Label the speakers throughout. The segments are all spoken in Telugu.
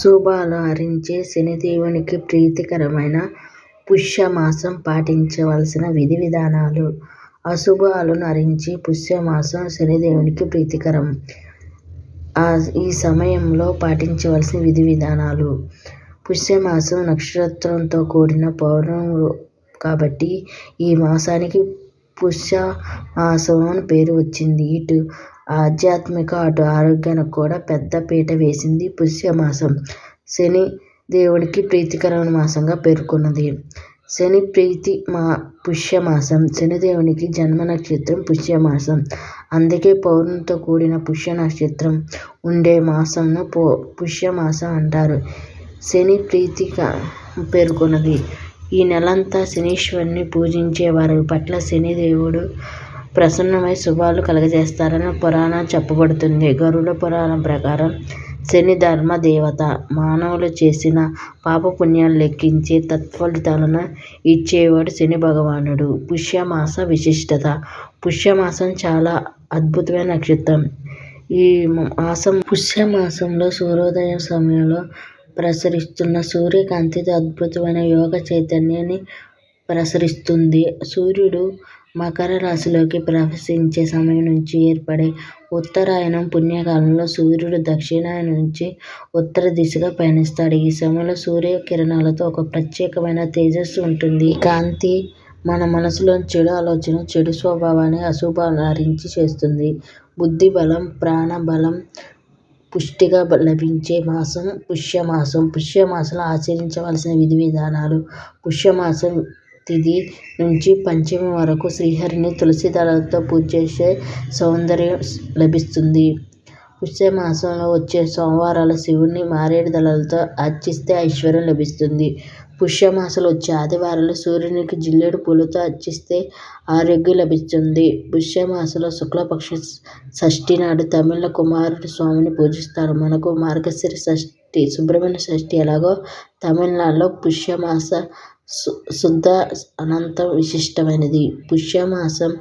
Speaker 1: అశుభాలు హరించే శనిదేవునికి ప్రీతికరమైన పుష్యమాసం పాటించవలసిన విధి విధానాలు. అశుభాలను హరించే పుష్యమాసం శనిదేవునికి ప్రీతికరం. ఈ సమయంలో పాటించవలసిన విధి విధానాలు. పుష్యమాసం నక్షత్రంతో కూడిన పౌర్ణం కాబట్టి ఈ మాసానికి పుష్యమాసం అని పేరు వచ్చింది. ఇటు ఆధ్యాత్మిక, అటు ఆరోగ్యానికి కూడా పెద్ద పీట వేసింది పుష్యమాసం. శని దేవుడికి ప్రీతికరమైన మాసంగా పేర్కొన్నది. శని ప్రీతి మా పుష్యమాసం. శనిదేవునికి జన్మ నక్షత్రం పుష్యమాసం. అందుకే పౌర్ణంతో కూడిన పుష్య నక్షత్రం ఉండే మాసంను పుష్యమాసం అంటారు. శని ప్రీతిక పేర్కొన్నది. ఈ నెలంతా శనీశ్వరుని పూజించే వారి పట్ల శని దేవుడు ప్రసన్నమై శుభాలు కలుగజేస్తారని పురాణం చెప్పబడుతుంది. గరుడ పురాణం ప్రకారం శని ధర్మ దేవత. మానవులు చేసిన పాపపుణ్యాలు లెక్కించి తత్ఫలితాలను ఇచ్చేవాడు శని భగవానుడు. పుష్యమాస విశిష్టత. పుష్యమాసం చాలా అద్భుతమైన నక్షత్రం. ఈ మాసం పుష్యమాసంలో సూర్యోదయం సమయంలో ప్రసరిస్తున్న సూర్యకాంతితో అద్భుతమైన యోగ చైతన్యాన్ని ప్రసరిస్తుంది. సూర్యుడు మకర రాశిలోకి ప్రవేశించే సమయం నుంచి ఏర్పడే ఉత్తరాయణం పుణ్యకాలంలో సూర్యుడు దక్షిణాయనం నుంచి ఉత్తర దిశగా పయనిస్తాడు. ఈ సమయంలో సూర్య కిరణాలతో ఒక ప్రత్యేకమైన తేజస్సు ఉంటుంది. ఈ కాంతి మన మనసులో చెడు ఆలోచన చెడు స్వభావాన్ని, అశుభాలను హరించి చేస్తుంది. బుద్ధిబలం, ప్రాణబలం పుష్టిగా లభించే మాసం పుష్యమాసం. పుష్యమాసంలో ఆచరించవలసిన విధి విధానాలు. పుష్యమాసం స్థితి నుంచి పంచమి వరకు శ్రీహరిని తులసి దళాలతో పూజ చేస్తే సౌందర్యం లభిస్తుంది. పుష్యమాసంలో వచ్చే సోమవారాల శివుడిని మారేడు దళాలతో అర్చిస్తే ఐశ్వర్యం లభిస్తుంది. పుష్యమాసంలో వచ్చే ఆదివారాలు సూర్యునికి జిల్లేడు పూలతో అర్చిస్తే ఆరోగ్యం లభిస్తుంది. పుష్యమాసంలో శుక్లపక్ష షష్ఠి నాడు తమిళ కుమారుడు స్వామిని పూజిస్తారు. మనకు మార్గశిర షష్ఠి, సుబ్రహ్మణ్య షష్ఠి ఎలాగో తమిళనాడులో పుష్యమాస శుద్ధ అనంతం విశిష్టమైనది. పుష్యమాసం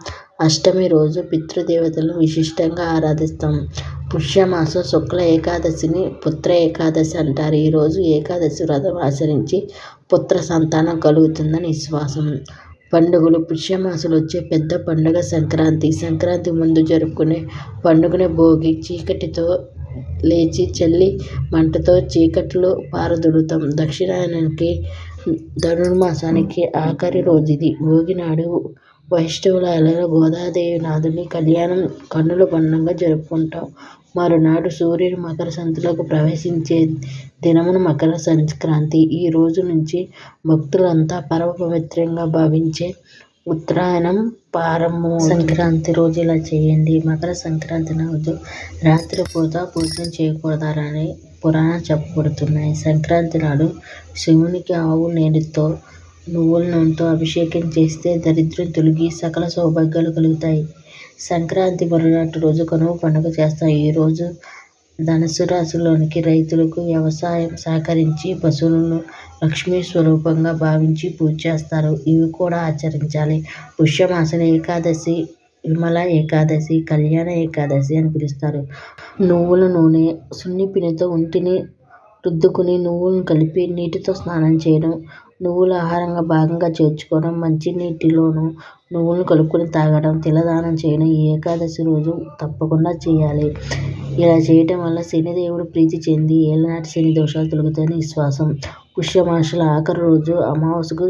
Speaker 1: అష్టమి రోజు పితృదేవతలను విశిష్టంగా ఆరాధిస్తాం. పుష్యమాసం శుక్ల ఏకాదశిని పుత్ర ఏకాదశి అంటారు. ఈరోజు ఏకాదశి వ్రతం ఆచరించి పుత్ర సంతానం కలుగుతుందని విశ్వాసం. పండుగలు. పుష్యమాసంలో వచ్చే పెద్ద పండుగ సంక్రాంతి. సంక్రాంతి ముందు జరుపుకునే పండుగనే భోగి. చీకటితో లేచి చల్లి మంటతో చీకట్లో పారదోలుతాం. దక్షిణాయనానికి ధనుర్మాసానికి ఆఖరి రోజుది. భోగినాడు వైష్ణవాలయాల్లో గోదాదేవి నాథుని కల్యాణం కన్నుల పండుగగా జరుపుకుంటాం. మరునాడు సూర్యుడు మకర సంక్రాంతిలోకి ప్రవేశించే దినమున మకర సంక్రాంతి. ఈ రోజు నుంచి భక్తులంతా పరమ పవిత్రంగా భావించే ఉత్తరాయణం ప్రారంభమవుతుంది. సంక్రాంతి రోజు ఇలా చేయండి. మకర సంక్రాంతి రోజు రాత్రి పూట భోజనం చేయకూడదని పురాణాలు చెప్పబడుతున్నాయి. సంక్రాంతి నాడు శివునికి ఆవు నేతితో, నువ్వుల నూనెతో అభిషేకం చేస్తే దరిద్రం తొలగి సకల సౌభాగ్యాలు కలుగుతాయి. సంక్రాంతి మరునాటి రోజు కనుమ పండుగ చేస్తాయి ఈ రోజు ధనుసు రైతులకు వ్యవసాయం సహకరించి పశువులను లక్ష్మీ స్వరూపంగా భావించి పూజ చేస్తారు. ఇవి కూడా ఆచరించాలి. పుష్యమాసం ఏకాదశి నిర్మల ఏకాదశి, కళ్యాణ ఏకాదశి అని పిలుస్తారు. నువ్వుల నూనె, సున్నిపిండితో ఒంటిని రుద్దుకుని నువ్వులను కలిపి నీటితో స్నానం చేయడం, నువ్వుల ఆహారంలో భాగంగా చేర్చుకోవడం, మంచినీటిలోనూ నువ్వులను కలుపుకుని తాగడం, తిలదానం చేయడం ఈ ఏకాదశి రోజు తప్పకుండా చేయాలి. ఇలా చేయడం వల్ల శనిదేవుడు ప్రీతి చెంది ఏళ్ళనాటి శని దోషాలు తొలగుతాయని విశ్వాసం. పుష్యమాసంలో ఆఖరి రోజు అమావాస్యకు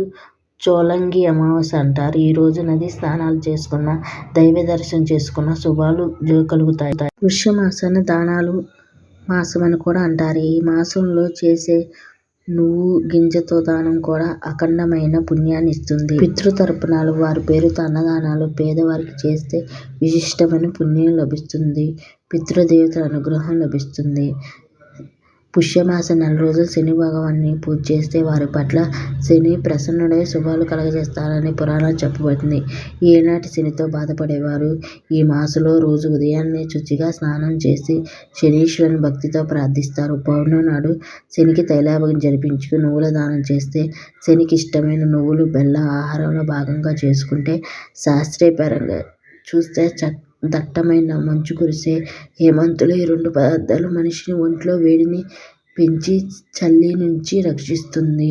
Speaker 1: చోళంగి అమావాస్య అంటారు. ఈ రోజు నది స్నానాలు దేవ దర్శనం చేసుకున్న శుభాలు కలుగుతాయి. వృషమాసాన్ని దానాలు మాసం అని కూడా అంటారు. ఈ మాసంలో చేసే నువ్వు గింజతో దానం కూడా అఖండమైన పుణ్యాన్ని ఇస్తుంది. పితృతర్పణాలు, వారి పేరుతో అన్నదానాలు పేదవారికి చేస్తే విశిష్టమైన పుణ్యం లభిస్తుంది. పితృదేవతల అనుగ్రహం లభిస్తుంది. పుష్యమాస నెల రోజులు శని భగవాన్ని పూజ చేస్తే వారి పట్ల శని ప్రసన్నుడై శుభాలు కలుగజేస్తారని పురాణం చెప్పబడింది. ఏనాటి శనితో బాధపడేవారు ఈ మాసంలో రోజూ ఉదయాన్నే శుచిగా స్నానం చేసి శనీశ్వరుని భక్తితో ప్రార్థిస్తారు. పౌర్ణమి నాడు శనికి తైలాభిషేకం జరిపించి నువ్వుల దానం చేస్తే శనికిష్టమైన నువ్వులు, బెల్లం ఆహారంలో భాగంగా చేసుకుంటే శాస్త్రీయపరంగా చూస్తే దట్టమైన మంచు కురిసే హేమంతులు ఈ రెండు పదార్థాలు మనిషిని ఒంట్లో వేడిని పెంచి చలి నుంచి రక్షిస్తుంది.